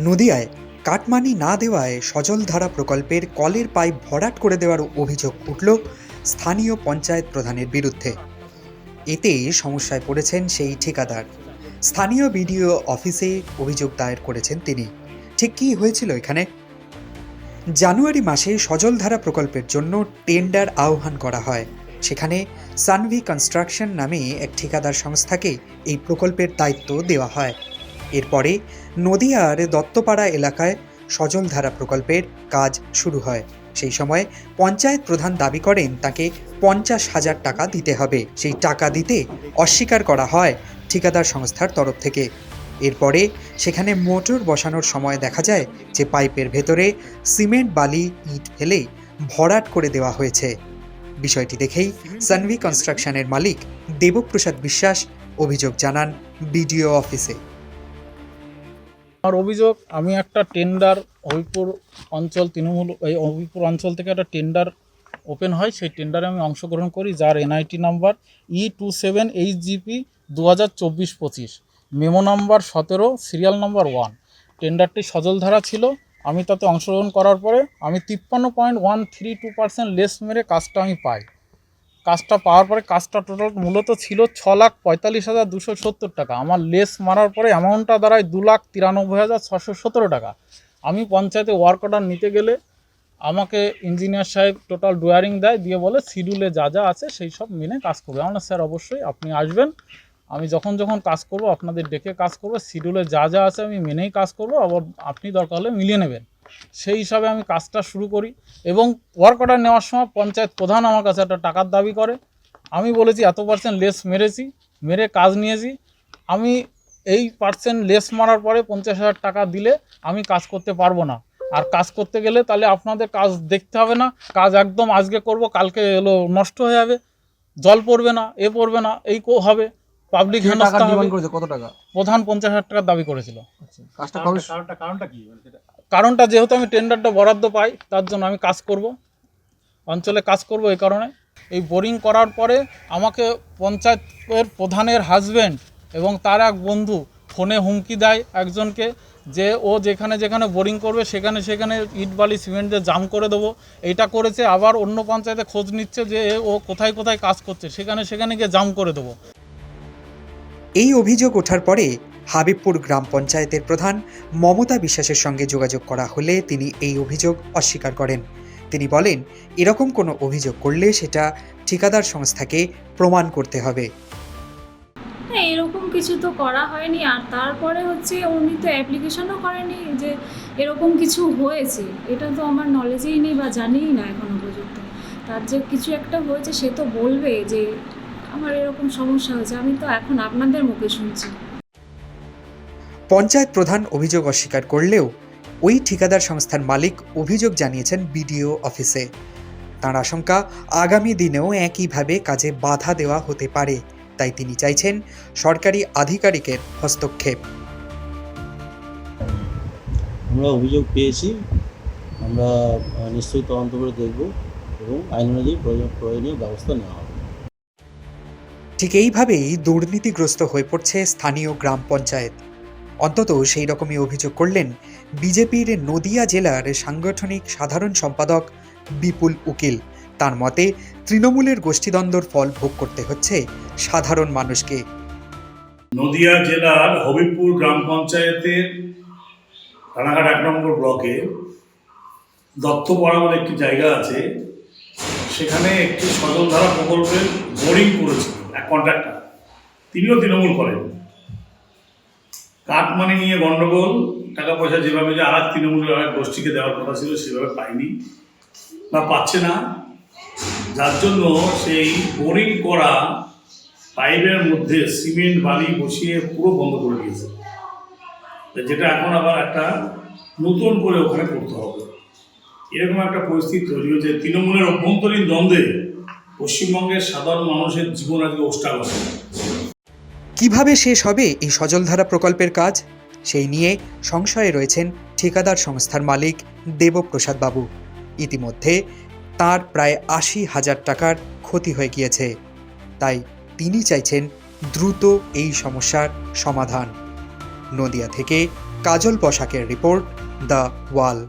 নদিয়ায় cut money না দেওয়ায় সজলধারা প্রকল্পের কলের পাইপ ভরাট করে দেওয়ার অভিযোগ উঠল স্থানীয় পঞ্চায়েত প্রধানের বিরুদ্ধে। এতে সমস্যায় পড়েছেন সেই ঠিকাদার। স্থানীয় বিডিও অফিসে অভিযোগ দায়ের করেছেন তিনি। ঠিক কী হয়েছিল এখানে? জানুয়ারি মাসে সজলধারা প্রকল্পের জন্য টেন্ডার আহ্বান করা হয়। সেখানে সানভি কনস্ট্রাকশন নামে এক ঠিকাদার সংস্থাকে এই প্রকল্পের দায়িত্ব দেওয়া হয়। এরপরে নদিয়ার দত্তপাড়া এলাকায় সজলধারা প্রকল্পের কাজ শুরু হয়। সেই সময় পঞ্চায়েত প্রধান দাবি করেন, তাকে পঞ্চাশ হাজার টাকা দিতে হবে। সেই টাকা দিতে অস্বীকার করা হয় ঠিকাদার সংস্থার তরফ থেকে। এরপরে সেখানে মোটর বসানোর সময় দেখা যায় যে পাইপের ভেতরে সিমেন্ট, বালি, ইট ফেলে ভরাট করে দেওয়া হয়েছে। বিষয়টি দেখেই সানভি কনস্ট্রাকশনের মালিক দেবপ্রসাদ বিশ্বাস অভিযোগ জানান বিডিও অফিসে। আমার অভিযোগ, আমি একটা টেন্ডার হবিপুর অঞ্চল, তৃণমূল, এই হবিপুর অঞ্চল থেকে একটা টেন্ডার ওপেন হয়। সেই টেন্ডারে আমি অংশগ্রহণ করি, যার NIT number E two seven H GP দু হাজার চব্বিশ পঁচিশ। মেমো নাম্বার সতেরো সিরিয়াল নাম্বার ওয়ান টেন্ডারটি সজলধারা ছিল। আমি তাতে অংশগ্রহণ করার পরে আমি তিপ্পান্ন point one three two percent less মেরে কাজটা আমি পাই। কাজটা পাওয়ার পরে কাজটা টোটাল মূলত ছিল ছ লাখ পঁয়তাল্লিশ হাজার দুশো সত্তর টাকা। আমার লেস মারার পরে অ্যামাউন্টটা দাঁড়ায় দু লাখ তিরানব্বই হাজার ছশো সতেরো টাকা। আমি পঞ্চায়েতে ওয়ার্ক অর্ডার নিতে গেলে আমাকে ইঞ্জিনিয়ার সাহেব টোটাল ডোয়ারিং দেয়, দিয়ে বলে শিডিউলে যা যা আছে সেই সব মেনে কাজ করবে। আমরা স্যার, অবশ্যই আপনি আসবেন। আমি যখন যখন কাজ করব, আপনাদের ডেকে কাজ করব। শিডিউলে যা যা আছে আমি মেনেই কাজ করব। আবার আপনি দরকার হলে মিলিয়ে নেবেন। সেই হিসাবে আমি কাজটা শুরু করি এবং ওয়ার্ক অর্ডার নেওয়ার সময় পঞ্চায়েত প্রধান আমার কাছে একটা টাকার দাবি করে। আমি বলেছি এত পার্সেন্ট লেস মেরেছি মেরে কাজ নিয়েছি। আমি এই পার্সেন্ট লেস মারার পরে পঞ্চাশ হাজার টাকা দিলে আমি কাজ করতে পারব না। আর কাজ করতে গেলে তাহলে আপনাদের কাজ দেখতে হবে না। কাজ একদম আজকে করব কালকে এলো নষ্ট হয়ে যাবে। জল পড়বে না এ পড়বে না এই কো- হবে। পাবলিক হবে। কত টাকা? প্রধান পঞ্চাশ হাজার টাকার দাবি করেছিল। কাজটা কবে কারণটা যেহেতু আমি টেন্ডারটা বরাদ্দ পাই, তার জন্য আমি কাজ করব। অঞ্চলে কাজ করব এই কারণে। এই বোরিং করার পরে আমাকে পঞ্চায়েতের প্রধানের হাজব্যান্ড এবং তার এক বন্ধু ফোনে হুমকি দেয় একজনকে যে ও যেখানে যেখানে বোরিং করবে, সেখানে সেখানে ইট বালি সিমেন্ট দিয়ে জাম করে দেবো। এইটা করেছে, আবার অন্য পঞ্চায়েতে খোঁজ নিচ্ছে যে ও কোথায় কোথায় কাজ করছে, সেখানে সেখানে গিয়ে জাম করে দেবো। এই অভিযোগ ওঠার পরে হাবিবপুর গ্রাম পঞ্চায়েতের প্রধান মমতা বিশ্বাসের সঙ্গে যোগাযোগ করা হলে তিনি এই অভিযোগ অস্বীকার করেন। তিনি বলেন, এরকম কোনো অভিযোগ করলে সেটা ঠিকাদার সংস্থাকে প্রমাণ করতে হবে। না, এরকম কিছু তো করা হয়নি আর তারপরে হচ্ছে উনি তো অ্যাপ্লিকেশনও করেনি যে এরকম কিছু হয়েছে। এটা তো আমার নলেজেই নেই বা জানিই না এখনও পর্যন্ত। তার যে কিছু একটা হয়েছে সে তো বলবে যে আমার এরকম সমস্যা হয়েছে। আমি তো এখন আপনাদের মুখে শুনছি। পঞ্চায়েত প্রধান অভিযোগ অস্বীকার করলেও ওই ঠিকাদার সংস্থার মালিক অভিযোগ জানিয়েছেন বিডিও অফিসে। তার আশঙ্কা আগামী দিনেও একইভাবে কাজে বাধা দেওয়া হতে পারে তাই তিনি চাইছেন সরকারি আধিকারিকের হস্তক্ষেপ। আমরা অভিযোগ পেয়েছি আমরা নিশ্চয়ই তদন্ত করে দেখব এবং আইন অনুযায়ী প্রয়োজনীয় ব্যবস্থা নেওয়া হবে। ঠিক এইভাবেই দুর্নীতিগ্রস্ত হয়ে পড়ছে স্থানীয় গ্রাম পঞ্চায়েত। অন্তত সেই রকমই অভিযোগ করলেন বিজেপির নদিয়া জেলার সাংগঠনিক সাধারণ সম্পাদক বিপুল উকিল। তার মতে, তৃণমূলের গোষ্ঠীদ্বন্দ্বর ফল ভোগ করতে হচ্ছে সাধারণ মানুষকে। নদিয়া জেলার হবিবপুর গ্রাম পঞ্চায়েতের রানাঘাট এক নম্বর ব্লকে দত্তপাড়া বলে একটি জায়গা আছে। সেখানে একটি সজলধারা প্রকল্পের বোরিং করেছিল এক কন্ট্রাক্টর তিনিও তৃণমূল করেন। কাটমানি নিয়ে গন্ডগোল টাকা পয়সা যেভাবে যে আর তৃণমূলের এক গোষ্ঠীকে দেওয়ার কথা ছিল, সেভাবে পায়নি বা পাচ্ছে না। যার জন্য সেই বোরিং করা পাইপের মধ্যে সিমেন্ট, বালি বসিয়ে পুরো বন্ধ করে দিয়েছে। যেটা এখন আবার একটা নতুন করে ওখানে করতে হবে। এরকম একটা পরিস্থিতি তৈরি হয়েছে। তৃণমূলের অভ্যন্তরীণ দ্বন্দ্বে পশ্চিমবঙ্গের সাধারণ মানুষের জীবন আজকে গেছে কীভাবে শেষ হবে এই সজলধারা প্রকল্পের কাজ? সেই নিয়ে সংশয়ে রয়েছেন ঠিকাদার সংস্থার মালিক দেবপ্রসাদ বাবু। ইতিমধ্যে তার প্রায় আশি হাজার টাকার ক্ষতি হয়ে গিয়েছে। তাই তিনি চাইছেন দ্রুত এই সমস্যার সমাধান। নদিয়া থেকে কাজল পোশাকের রিপোর্ট দ্য ওয়াল।